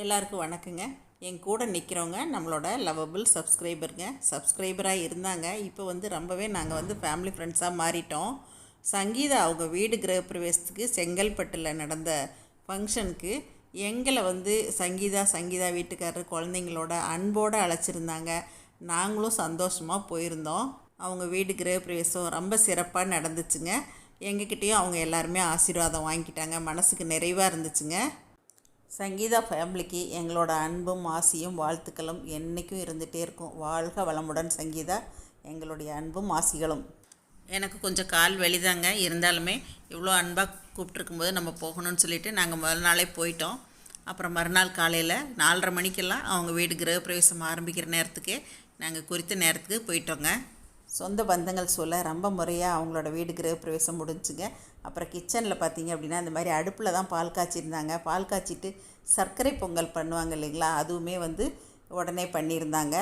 எல்லாருக்கும் வணக்கங்க. என் கூட நிற்கிறவங்க நம்மளோட லவபிள் சப்ஸ்கிரைபருங்க சப்ஸ்கிரைபராக இருந்தாங்க. இப்போ வந்து ரொம்பவே நாங்கள் வந்து ஃபேமிலி ஃப்ரெண்ட்ஸாக மாறிட்டோம். சங்கீதா அவங்க வீடு கிரகப்பிரவேசத்துக்கு செங்கல்பட்டில் நடந்த ஃபங்க்ஷனுக்கு எங்களை வந்து சங்கீதா சங்கீதா வீட்டுக்காரர் குழந்தைங்களோட அன்போடு அழைச்சிருந்தாங்க. நாங்களும் சந்தோஷமாக போயிருந்தோம். அவங்க வீடு கிரகப்பிரவேசம் ரொம்ப சிறப்பாக நடந்துச்சுங்க. எங்ககிட்டேயும் அவங்க எல்லாருமே ஆசீர்வாதம் வாங்கிக்கிட்டாங்க. மனசுக்கு நிறைவாக இருந்துச்சுங்க. சங்கீதா ஃபேமிலிக்கு எங்களோட அன்பும் ஆசியும் வாழ்த்துக்களும் என்றைக்கும் இருந்துகிட்டே இருக்கும். வாழ்க வளமுடன் சங்கீதா. எங்களுடைய அன்பும் ஆசிகளும். எனக்கு கொஞ்சம் கால் வலிதாங்க. இருந்தாலுமே இவ்வளோ அன்பாக கூப்பிட்ருக்கும்போது நம்ம போகணும்னு சொல்லிட்டு நாங்கள் முதல் நாளே போயிட்டோம். அப்புறம் மறுநாள் காலையில் நாலரை மணிக்கெல்லாம் அவங்க வீடு கிரகப்பிரவேசம் ஆரம்பிக்கிற நேரத்துக்கே நாங்கள் குறித்த நேரத்துக்கு போயிட்டோங்க. சொந்த பந்தங்கள் சொல்ல ரொம்ப முறையாக அவங்களோட வீடு கிரகப்பிரவேசம் முடிஞ்சுங்க. அப்புறம் கிச்சனில் பார்த்தீங்க அப்படின்னா இந்த மாதிரி அடுப்பில் தான் பால் காய்ச்சிருந்தாங்க. பால் காய்ச்சிட்டு சர்க்கரை பொங்கல் பண்ணுவாங்க இல்லைங்களா? அதுவுமே வந்து உடனே பண்ணியிருந்தாங்க.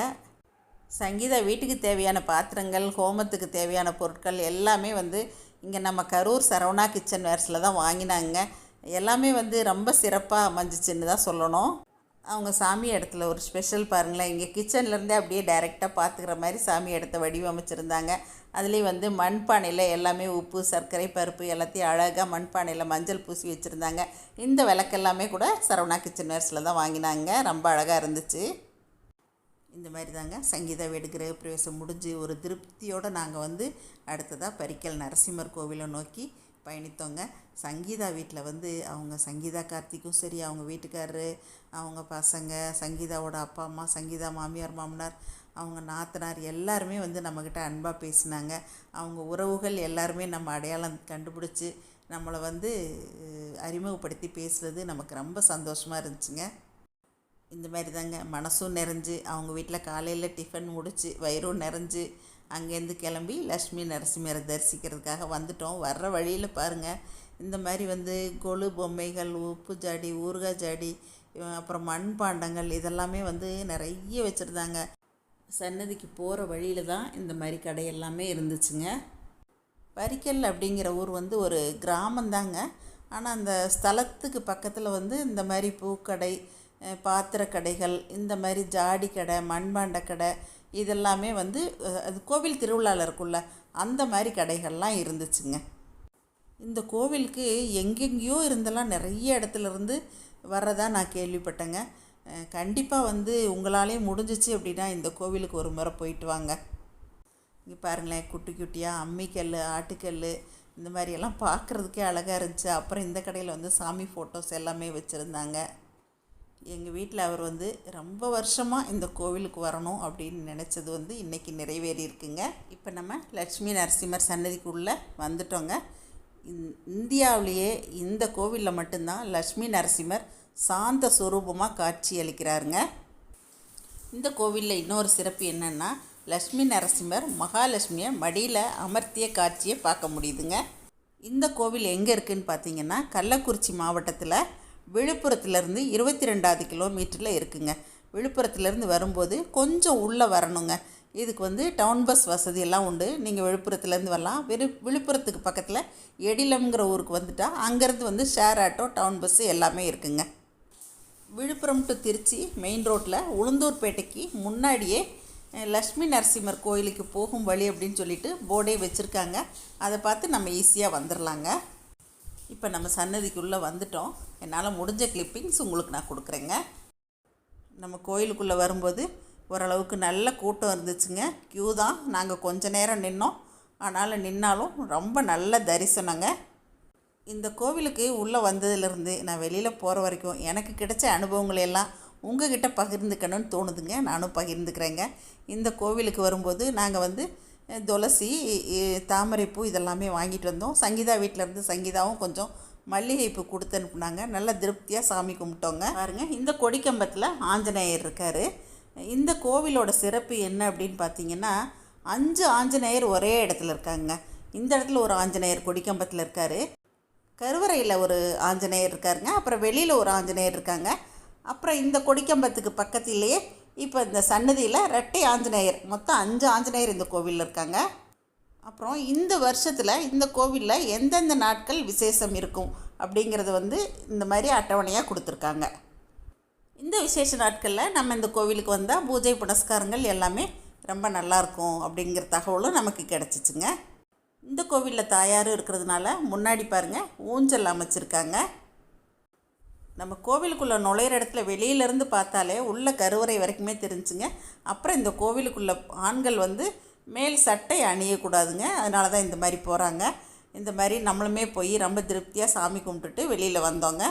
சங்கீதா வீட்டுக்கு தேவையான பாத்திரங்கள் ஹோமத்துக்கு தேவையான பொருட்கள் எல்லாமே வந்து இங்கே நம்ம கரூர் சரவணா கிச்சன் வேர்ஸில் தான் வாங்கினாங்க. எல்லாமே வந்து ரொம்ப சிறப்பாக அமைஞ்சிச்சின்னு தான் சொல்லணும். அவங்க சாமி இடத்துல ஒரு ஸ்பெஷல் பாருங்களேன். இங்கே கிச்சன்லேருந்தே அப்படியே டைரெக்டாக பார்த்துக்கிற மாதிரி சாமி இடத்த வடிவமைச்சிருந்தாங்க. அதுலேயும் வந்து மண்பானையில் எல்லாமே உப்பு சர்க்கரை பருப்பு எல்லாத்தையும் அழகாக மண்பானையில் மஞ்சள் பூசி வச்சுருந்தாங்க. இந்த விளக்கெல்லாமே கூட சரவணா கிச்சன் வேர்ஸில் தான் வாங்கினாங்க. ரொம்ப அழகாக இருந்துச்சு. இந்த மாதிரி தாங்க சங்கீதா வீடு கிரகப்பிரவேசம் முடிஞ்சு ஒரு திருப்தியோடு நாங்கள் வந்து அடுத்ததாக பரிக்கல் நரசிம்மர் கோவிலை நோக்கி பயணித்தோங்க. சங்கீதா வீட்டில் வந்து அவங்க சங்கீதா கார்த்திக்கும் சரி அவங்க வீட்டுக்காரரு அவங்க பசங்க சங்கீதாவோட அப்பா அம்மா சங்கீதா மாமியார் மாமனார் அவங்க நாத்தனார் எல்லாருமே வந்து நம்மக்கிட்ட அன்பாக பேசினாங்க. அவங்க உறவுகள் எல்லாருமே நம்ம அடையாளம் கண்டுபிடிச்சி நம்மளை வந்து அறிமுகப்படுத்தி பேசுகிறது நமக்கு ரொம்ப சந்தோஷமாக இருந்துச்சுங்க. இந்த மாதிரி தாங்க மனசும் நிறைஞ்சு அவங்க வீட்டில் காலையில் டிஃபன் முடிச்சு வயிறும் நிறைஞ்சு அங்கேருந்து கிளம்பி லக்ஷ்மி நரசிம்மரை தரிசிக்கிறதுக்காக வந்துட்டோம். வர்ற வழியில் பாருங்கள் இந்த மாதிரி வந்து கொலு பொம்மைகள் உப்பு ஜாடி ஊறுகாய் ஜாடி அப்புறம் மண்பாண்டங்கள் இதெல்லாமே வந்து நிறைய வச்சுருந்தாங்க. சன்னதிக்கு போகிற வழியில் தான் இந்த மாதிரி கடை எல்லாமே இருந்துச்சுங்க. பரிக்கல் அப்படிங்கிற ஊர் வந்து ஒரு கிராமந்தாங்க ஆனால் அந்த ஸ்தலத்துக்கு பக்கத்தில் வந்து இந்த மாதிரி பூக்கடை பாத்திர கடைகள் இந்த மாதிரி ஜாடி கடை மண்பாண்ட கடை இதெல்லாமே வந்து அது கோவில் திருவிழாவில் இருக்குல்ல அந்த மாதிரி கடைகள்லாம் இருந்துச்சுங்க. இந்த கோவிலுக்கு எங்கெங்கேயோ இருந்தெல்லாம் நிறைய இடத்துல இருந்து வர்றதா நான் கேள்விப்பட்டேங்க. கண்டிப்பாக வந்து உங்களாலே முடிஞ்சிச்சு அப்படின்னா இந்த கோவிலுக்கு ஒரு முறை போயிட்டு வாங்க. இங்கே பாருங்களேன் குட்டி குட்டியாக அம்மிக்கல் ஆட்டுக்கல் இந்த மாதிரியெல்லாம் பார்க்குறதுக்கே அழகாக இருந்துச்சு. அப்புறம் இந்த கடையில் வந்து சாமி ஃபோட்டோஸ் எல்லாமே வச்சுருந்தாங்க. எங்கள் வீட்டில் அவர் வந்து ரொம்ப வருஷமாக இந்த கோவிலுக்கு வரணும் அப்படின்னு நினச்சது வந்து இன்றைக்கி நிறைவேறி இருக்குங்க. இப்போ நம்ம லட்சுமி நரசிம்மர் சன்னதிக்குள்ளே வந்துட்டோங்க. இந்தியாவிலேயே இந்த கோவிலில் மட்டும்தான் லக்ஷ்மி நரசிம்மர் சாந்த சுரூபமாக காட்சி அளிக்கிறாருங்க இந்த கோவிலில் இன்னொரு சிறப்பு என்னென்னா லக்ஷ்மி நரசிம்மர் மகாலட்சுமியை மடியில் அமர்த்திய காட்சியை பார்க்க முடியுதுங்க. இந்த கோவில் எங்கே இருக்குதுன்னு பார்த்தீங்கன்னா கள்ளக்குறிச்சி மாவட்டத்தில் விழுப்புரத்துலேருந்து இருபத்தி ரெண்டாவது கிலோமீட்டரில் இருக்குங்க. விழுப்புரத்துலேருந்து வரும்போது கொஞ்சம் உள்ளே வரணுங்க. இதுக்கு வந்து டவுன் பஸ் வசதி எல்லாம் உண்டு. நீங்கள் விழுப்புரத்துலேருந்து வரலாம். விழு விழுப்புரத்துக்கு பக்கத்தில் எடிலம்ங்கிற ஊருக்கு வந்துட்டால் அங்கேருந்து வந்து ஷேர் ஆட்டோ டவுன் பஸ்ஸு எல்லாமே இருக்குங்க. விழுப்புரம் டு திருச்சி மெயின் ரோட்டில் உளுந்தூர்பேட்டைக்கு முன்னாடியே லக்ஷ்மி நரசிம்மர் கோயிலுக்கு போகும் வழி அப்படின்னு சொல்லிட்டு போர்டே வச்சுருக்காங்க. அதை பார்த்து நம்ம ஈஸியாக வந்துடலாங்க இப்போ நம்ம சன்னதிக்குள்ளே வந்துட்டோம். என்னால் முடிஞ்ச கிளிப்பிங்ஸ் உங்களுக்கு நான் கொடுக்குறேங்க. நம்ம கோயிலுக்குள்ளே வரும்போது ஓரளவுக்கு நல்ல கூட்டம் இருந்துச்சுங்க. க்யூ தான். நாங்கள் கொஞ்ச நேரம் நின்னோம். ஆனாலும் நின்னாலும் ரொம்ப நல்ல தரிசனங்க. இந்த கோவிலுக்கு உள்ளே வந்ததுலேருந்து நான் வெளியில் போகிற வரைக்கும் எனக்கு கிடைச்ச அனுபவங்களை எல்லாம் உங்ககிட்ட பகிர்ந்துக்கணும்னு தோணுதுங்க. நானும் பகிர்ந்துக்கிறேங்க. இந்த கோவிலுக்கு வரும்போது நாங்கள் வந்து துளசி தாமரைப்பூ இதெல்லாமே வாங்கிட்டு வந்தோம். சங்கீதா வீட்டில் இருந்து சங்கீதாவும் கொஞ்சம் மல்லிகைப்பூ கொடுத்து அனுப்புனாங்க நல்ல திருப்தியாக சாமி கும்பிட்டோங்க. பாருங்க இந்த கொடிக்கம்பத்தில் ஆஞ்சநேயர் இருக்கார். இந்த கோவிலோட சிறப்பு என்ன அப்படின்னு பார்த்தீங்கன்னா அஞ்சு ஆஞ்சநேயர் ஒரே இடத்துல இருக்காங்க. இந்த இடத்துல ஒரு ஆஞ்சநேயர் கொடிக்கம்பத்தில் இருக்கார். கருவறையில் ஒரு ஆஞ்சநேயர் இருக்காருங்க. அப்புறம் வெளியில் ஒரு ஆஞ்சநேயர் இருக்காங்க. அப்புறம் இந்த கொடிக்கம்பத்துக்கு பக்கத்திலேயே இப்போ இந்த சன்னதியில் ரெட்டை ஆஞ்சநேயர் மொத்தம் அஞ்சு ஆஞ்சநேயர் இந்த கோவிலில் இருக்காங்க. அப்புறம் இந்த வருஷத்தில் இந்த கோவிலில் எந்தெந்த நாட்கள் விசேஷம் இருக்கும் அப்படிங்கிறது வந்து இந்த மாதிரி அட்டவணையாக கொடுத்துருக்காங்க. இந்த விசேஷ நாட்களில் நம்ம இந்த கோவிலுக்கு வந்தால் பூஜை புனஸ்காரங்கள் எல்லாமே ரொம்ப நல்லாயிருக்கும் அப்படிங்கிற தகவலும் நமக்கு கிடச்சிச்சுங்க. இந்த கோவிலில் தாயாரும் இருக்கிறதுனால முன்னாடி பாருங்கள் ஊஞ்சல் அமைச்சிருக்காங்க. நம்ம கோவிலுக்குள்ளே நுழையிற இடத்துல வெளியிலேருந்து பார்த்தாலே உள்ள கருவறை வரைக்குமே தெரிஞ்சுங்க. அப்புறம் இந்த கோவிலுக்குள்ளே ஆண்கள் வந்து மேல் சட்டை அணியக்கூடாதுங்க. அதனால தான் இந்த மாதிரி போகிறாங்க இந்த மாதிரி நம்மளுமே போய் ரொம்ப திருப்தியாக சாமி கும்பிட்டுட்டு வெளியில் வந்தோங்க.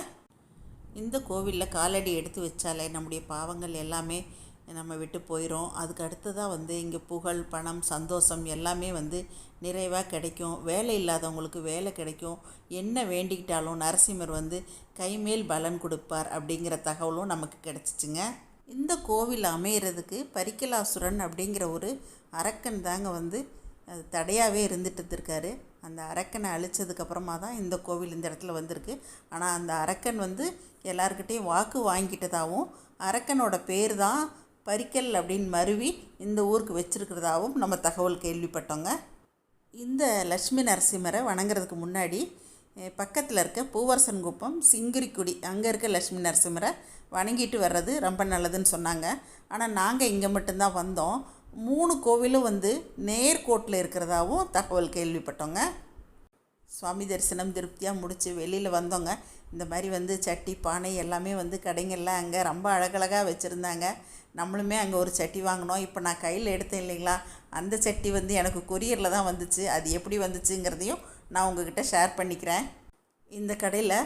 இந்த கோவிலில் காலடி எடுத்து வச்சாலே நம்முடைய பாவங்கள் எல்லாமே நம்ம விட்டு போயிடும் அதுக்கு அடுத்ததாக வந்து இங்கே புகழ் பணம் சந்தோஷம் எல்லாமே வந்து நிறைவாக கிடைக்கும். வேலை இல்லாதவங்களுக்கு வேலை கிடைக்கும். என்ன வேண்டிக்கிட்டாலும் நரசிம்மர் வந்து கைமேல் பலன் கொடுப்பார் அப்படிங்கிற தகவலும் நமக்கு கிடச்சிச்சுங்க. இந்த கோவில் அமையிறதுக்கு பரிக்கலாசுரன் அப்படிங்கிற ஒரு அரக்கன் தாங்க வந்து அது தடையாகவே இருந்துட்டு இருக்காரு. அந்த அரக்கனை அழிச்சதுக்கப்புறமா தான் இந்த கோவில் இந்த இடத்துல வந்திருக்கு. ஆனால் அந்த அரக்கன் வந்து எல்லாருக்கிட்டேயும் வாக்கு வாங்கிட்டதாகவும் அரக்கனோட பேர் தான் பரிக்கல் அப்படின்னு மருவி இந்த ஊருக்கு வச்சுருக்கிறதாகவும் நம்ம தகவல் கேள்விப்பட்டோங்க. இந்த லட்சுமி நரசிம்மரை வணங்குறதுக்கு முன்னாடி பக்கத்தில் இருக்க பூவரசன் குப்பம் சிங்கிரிக்குடி அங்கே இருக்க லட்சுமி நரசிம்மரை வணங்கிட்டு வர்றது ரொம்ப நல்லதுன்னு சொன்னாங்க. ஆனால் நாங்கள் இங்கே மட்டும்தான் வந்தோம். மூணு கோவிலும் வந்து நேர்கோட்டில் இருக்கிறதாவும் தகவல் கேள்விப்பட்டோங்க. சுவாமி தரிசனம் திருப்தியாக முடித்து வெளியில் வந்தோங்க. இந்த மாதிரி வந்து சட்டி பானை எல்லாமே வந்து கடைங்கள்லாம் அங்கே ரொம்ப அழகழகாக வச்சுருந்தாங்க. நம்மளுமே அங்கே ஒரு சட்டி வாங்கினோம். இப்போ நான் கையில் எடுத்தேன் இல்லைங்களா? அந்த சட்டி வந்து எனக்கு கொரியரில் தான் வந்துச்சு. அது எப்படி வந்துச்சுங்கிறதையும் நான் உங்ககிட்ட ஷேர் பண்ணிக்கிறேன். இந்த கடையில்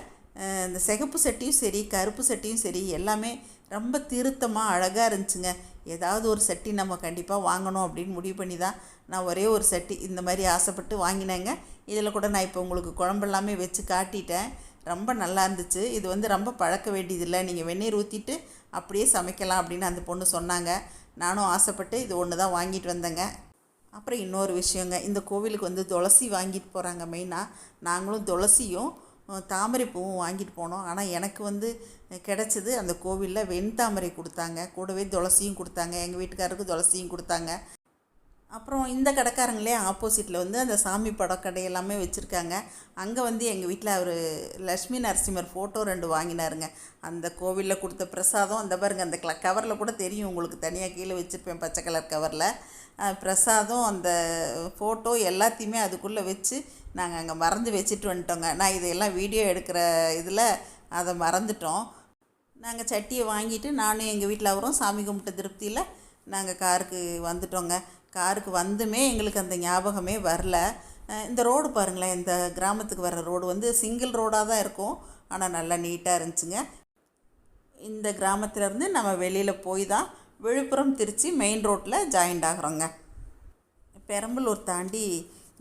இந்த சிகப்பு சட்டியும் சரி கருப்பு சட்டியும் சரி எல்லாமே ரொம்ப திருத்தமாக அழகாக இருந்துச்சுங்க. ஏதாவது ஒரு சட்டி நம்ம கண்டிப்பாக வாங்கணும் அப்படின்னு முடிவு பண்ணி தான் நான் ஒரே ஒரு சட்டி இந்த மாதிரி ஆசைப்பட்டு வாங்கினேங்க. இதில் கூட நான் இப்போ உங்களுக்கு குழம்பு எல்லாமே வச்சு காட்டிட்டேன். ரொம்ப நல்லா இருந்துச்சு. இது வந்து ரொம்ப பழக்க வேண்டியதில்லை. நீங்கள் வெந்நீர் ஊற்றிட்டு அப்படியே சமைக்கலாம் அப்படின்னு அந்த பொண்ணு சொன்னாங்க. நானும் ஆசைப்பட்டு இது ஒன்று தான் வாங்கிட்டு வந்தேங்க. அப்புறம் இன்னொரு விஷயங்க. இந்த கோவிலுக்கு வந்து துளசி வாங்கிட்டு போகிறாங்க மெயினாக நாங்களும் துளசியும் தாமரை பூவும் வாங்கிட்டு போனோம். ஆனால் எனக்கு வந்து கிடச்சிது அந்த கோவிலில் வெண்தாமரை கொடுத்தாங்க. கூடவே துளசியும் கொடுத்தாங்க. எங்கள் வீட்டுக்காரருக்கு துளசியும் கொடுத்தாங்க. அப்புறம் இந்த கடைக்காரங்களே ஆப்போசிட்டில் வந்து அந்த சாமி படம் கடை எல்லாமே வச்சுருக்காங்க. அங்கே வந்து எங்கள் வீட்டில் அவர் லக்ஷ்மி நரசிம்மர் ஃபோட்டோ ரெண்டு வாங்கினாருங்க. அந்த கோவிலில் கொடுத்த பிரசாதம் அந்த பாருங்க அந்த க கவரில் கூட தெரியும் உங்களுக்கு தனியாக கீழே வச்சுருப்பேன் பச்சை கலர் கவரில் பிரசாதம் அந்த ஃபோட்டோ எல்லாத்தையுமே அதுக்குள்ளே வச்சு நாங்கள் அங்கே மறந்து வச்சுட்டு வந்துட்டோங்க. நான் இதையெல்லாம் வீடியோ எடுக்கிற இதில் அதை மறந்துட்டோம். நாங்கள் சட்டியை வாங்கிட்டு நானும் எங்கள் வீட்டில் அவரும் சாமி கும்பிட்ட திருப்தியில் நாங்கள் காருக்கு வந்துட்டோங்க. காருக்கு வந்துமே எங்களுக்கு அந்த ஞாபகமே வரல. இந்த ரோடு பாருங்களேன் இந்த கிராமத்துக்கு வர ரோடு வந்து சிங்கிள் ரோடாக தான் இருக்கும். ஆனால் நல்லா நீட்டாக இருந்துச்சுங்க. இந்த கிராமத்திலேருந்து நம்ம வெளியில் போய் தான் விழுப்புரம் திருச்சி மெயின் ரோட்டில் ஜாயிண்ட் ஆகிறோங்க. பெரம்பலூர் தாண்டி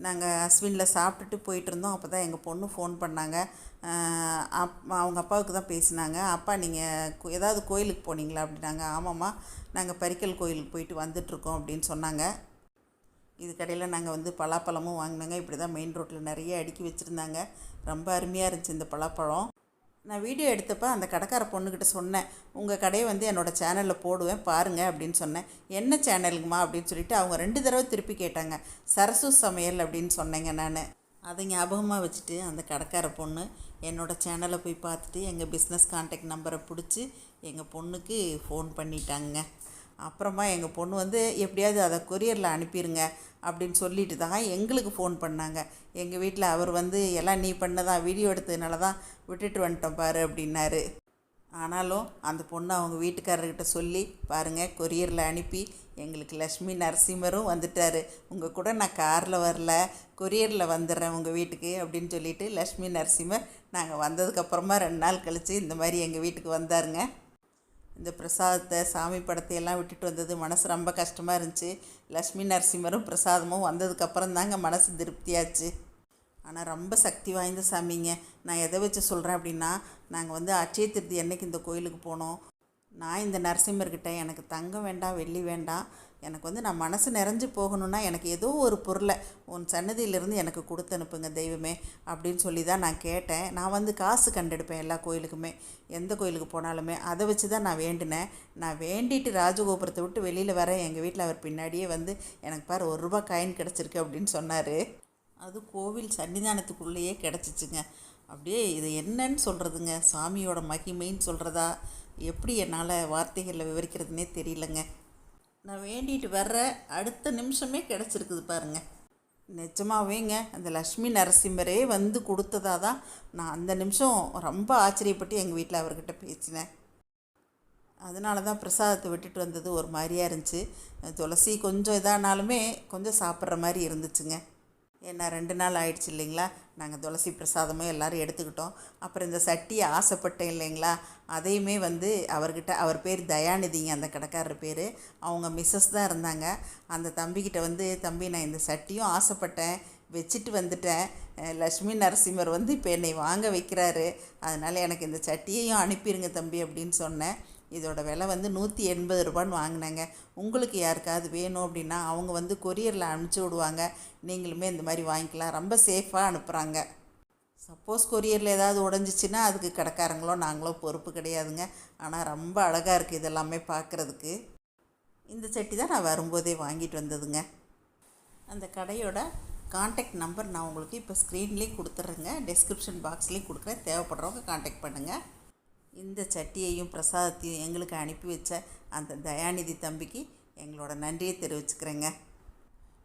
நாங்கள் அஸ்வினில் சாப்பிட்டுட்டு போயிட்டு இருந்தோம். அப்போ தான் எங்கள் பொண்ணு ஃபோன் பண்ணாங்க. அப் அவங்க அப்பாவுக்கு தான் பேசினாங்க. அப்பா நீங்கள் ஏதாவது கோயிலுக்கு போனீங்களா? அப்படின்னாங்க. ஆமாம்மா நாங்கள் பரிக்கல் கோயிலுக்கு போயிட்டு வந்துட்ருக்கோம் அப்படின்னு சொன்னாங்க. இது கடையில் நாங்கள் வந்து பலாப்பழமும் வாங்கினாங்க. இப்படி தான் மெயின் ரோட்டில் நிறைய அடுக்கி வச்சுருந்தாங்க. ரொம்ப அருமையாக இருந்துச்சு இந்த பலாப்பழம். நான் வீடியோ எடுத்தப்போ அந்த கடைக்கார பொண்ணுக்கிட்ட சொன்னேன் உங்கள் கடையை வந்து என்னோடய சேனலில் போடுவேன் பாருங்கள் அப்படின்னு சொன்னேன். என்ன சேனலுங்கம்மா? அப்படின்னு சொல்லிட்டு அவங்க ரெண்டு தடவை திருப்பி கேட்டாங்க. சரசு சமையல் அப்படின்னு சொன்னேங்க நான். அதை ஞாபகமாக வச்சுட்டு அந்த கடைக்கார பொண்ணு என்னோடய சேனலை போய் பார்த்துட்டு எங்கள் பிஸ்னஸ் கான்டாக்ட் நம்பரை பிடிச்சி எங்கள் பொண்ணுக்கு ஃபோன் பண்ணிட்டாங்க. அப்புறமா எங்கள் பொண்ணு வந்து எப்படியாவது அதை கொரியரில் அனுப்பிடுங்க அப்படின்னு சொல்லிட்டு தான் எங்களுக்கு ஃபோன் பண்ணாங்க. எங்கள் வீட்டில் அவர் வந்து எல்லாம் நீ பண்ணதான் வீடியோ எடுத்ததுனால தான் விட்டுட்டு வந்துட்டோம் பாரு அப்படின்னாரு. ஆனாலும் அந்த பொண்ணு அவங்க வீட்டுக்காரர்கிட்ட சொல்லி பாருங்கள் கொரியரில் அனுப்பி எங்களுக்கு லக்ஷ்மி நரசிம்மரும் வந்துட்டார். உங்கள் கூட நான் காரில் வரல கொரியரில் வந்துடுறேன் உங்கள் வீட்டுக்கு அப்படின்னு சொல்லிவிட்டு லக்ஷ்மி நரசிம்மர் நாங்கள் வந்ததுக்கப்புறமா ரெண்டு நாள் கழித்து இந்த மாதிரி எங்கள் வீட்டுக்கு வந்தாருங்க. இந்த பிரசாதத்தை சாமி படத்தை எல்லாம் விட்டுட்டு வந்தது மனசு ரொம்ப கஷ்டமாக இருந்துச்சு. லக்ஷ்மி நரசிம்மரும் பிரசாதமும் வந்ததுக்கப்புறம் தாங்க மனசு திருப்தியாச்சு. ஆனால் ரொம்ப சக்தி வாய்ந்த சாமிங்க. நான் எதை வச்சு சொல்கிறேன் அப்படின்னா நாங்கள் வந்து அட்சய திருதி அன்னைக்கு இந்த கோயிலுக்கு போனோம். நான் இந்த நரசிம்மர்கிட்ட எனக்கு தங்கம் வேண்டாம் வெள்ளி வேண்டாம் எனக்கு வந்து நான் மனசு நிறைஞ்சு போகணுன்னா எனக்கு ஏதோ ஒரு பொருளை உன் சன்னதியிலிருந்து எனக்கு கொடுத்து அனுப்புங்க தெய்வமே அப்படின்னு சொல்லி தான் நான் கேட்டேன். நான் வந்து காசு கண்டெடுப்பேன் எல்லா கோயிலுக்குமே. எந்த கோயிலுக்கு போனாலுமே அதை வச்சு தான் நான் வேண்டினேன். நான் வேண்டிட்டு ராஜகோபுரத்தை விட்டு வெளியில் வரேன் எங்கள் வீட்டில் அவர் பின்னாடியே வந்து எனக்கு பாரு ஒரு ரூபா காயின் கிடச்சிருக்கு அப்படின்னு சொன்னார். அது கோவில் சன்னிதானத்துக்குள்ளேயே கிடச்சிச்சுங்க. அப்படியே இது என்னன்னு சொல்கிறதுங்க சாமியோட மகிமைன்னு சொல்கிறதா எப்படி என்னால் வார்த்தைகளில் விவரிக்கிறதுனே தெரியலங்க. நான் வேண்டிட்டு வர்ற அடுத்த நிமிஷமே கிடச்சிருக்குது பாருங்க. நிஜமாவேங்க அந்த லக்ஷ்மி நரசிம்மரே வந்து கொடுத்ததா தான் நான் அந்த நிமிஷம் ரொம்ப ஆச்சரியப்பட்டு எங்கள் வீட்டில் அவர்கிட்ட பேசினேன். அதனால தான் பிரசாதத்தை விட்டுட்டு வந்தது ஒரு மாதிரியாக இருந்துச்சு. துளசி கொஞ்சம் இதானாலுமே கொஞ்சம் சாப்பிட்ற மாதிரி இருந்துச்சுங்க. ஏன்னா ரெண்டு நாள் ஆயிடுச்சு இல்லைங்களா? நாங்கள் துளசி பிரசாதமும் எல்லோரும் எடுத்துக்கிட்டோம். அப்புறம் இந்த சட்டியை ஆசைப்பட்டேன் இல்லைங்களா? அதையுமே வந்து அவர்கிட்ட அவர் பேர் தயாநிதிங்க அந்த கடைக்காரர் பேர். அவங்க மிஸ்ஸஸ் தான் இருந்தாங்க. அந்த தம்பிக்கிட்ட வந்து தம்பி நான் இந்த சட்டியும் ஆசைப்பட்டேன். வச்சுட்டு வந்துட்டேன். லக்ஷ்மி நரசிம்மர் வந்து இப்போ என்னை வாங்க வைக்கிறாரு. அதனால் எனக்கு இந்த சட்டியையும் அனுப்பிடுங்க தம்பி அப்படின்னு சொன்னேன். இதோட விலை வந்து நூற்றி எண்பது ரூபான்னு வாங்கினேங்க. உங்களுக்கு யாருக்காவது வேணும் அப்படின்னா அவங்க வந்து கொரியரில் அனுப்பிச்சி விடுவாங்க. நீங்களுமே இந்த மாதிரி வாங்கிக்கலாம். ரொம்ப சேஃபாக அனுப்புகிறாங்க சப்போஸ் கொரியரில் ஏதாவது உடஞ்சிச்சின்னா அதுக்கு கடைக்காரங்களோ நாங்களோ பொறுப்பு கிடையாதுங்க. ஆனால் ரொம்ப அழகாக இருக்குது இதெல்லாமே பார்க்குறதுக்கு இந்த சட்டி தான் நான் வரும்போதே வாங்கிட்டு வந்ததுங்க. அந்த கடையோட காண்டாக்ட் நம்பர் நான் உங்களுக்கு இப்போ ஸ்க்ரீன்லேயும் கொடுத்துட்றேங்க டெஸ்கிரிப்ஷன் பாக்ஸ்லேயும் கொடுக்குறேன். தேவைப்படுறவங்க காண்டாக்ட் பண்ணுங்கள் இந்த சட்டியையும் பிரசாதத்தையும் எங்களுக்கு அனுப்பி வச்ச அந்த தயாநிதி தம்பிக்கு எங்களோட நன்றியை தெரிவிச்சுக்கிறேங்க.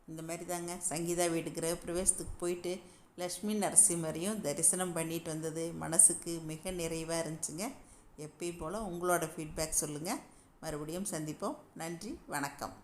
இந்த மாதிரி தாங்க சங்கீதா வீடு கிரக பிரவேசத்துக்கு போயிட்டு லக்ஷ்மி நரசிம்மரையும் தரிசனம் பண்ணிட்டு வந்தது மனசுக்கு மிக நிறைவாக இருந்துச்சுங்க. எப்பயும் போல் உங்களோட ஃபீட்பேக் சொல்லுங்கள் மறுபடியும் சந்திப்போம். நன்றி வணக்கம்.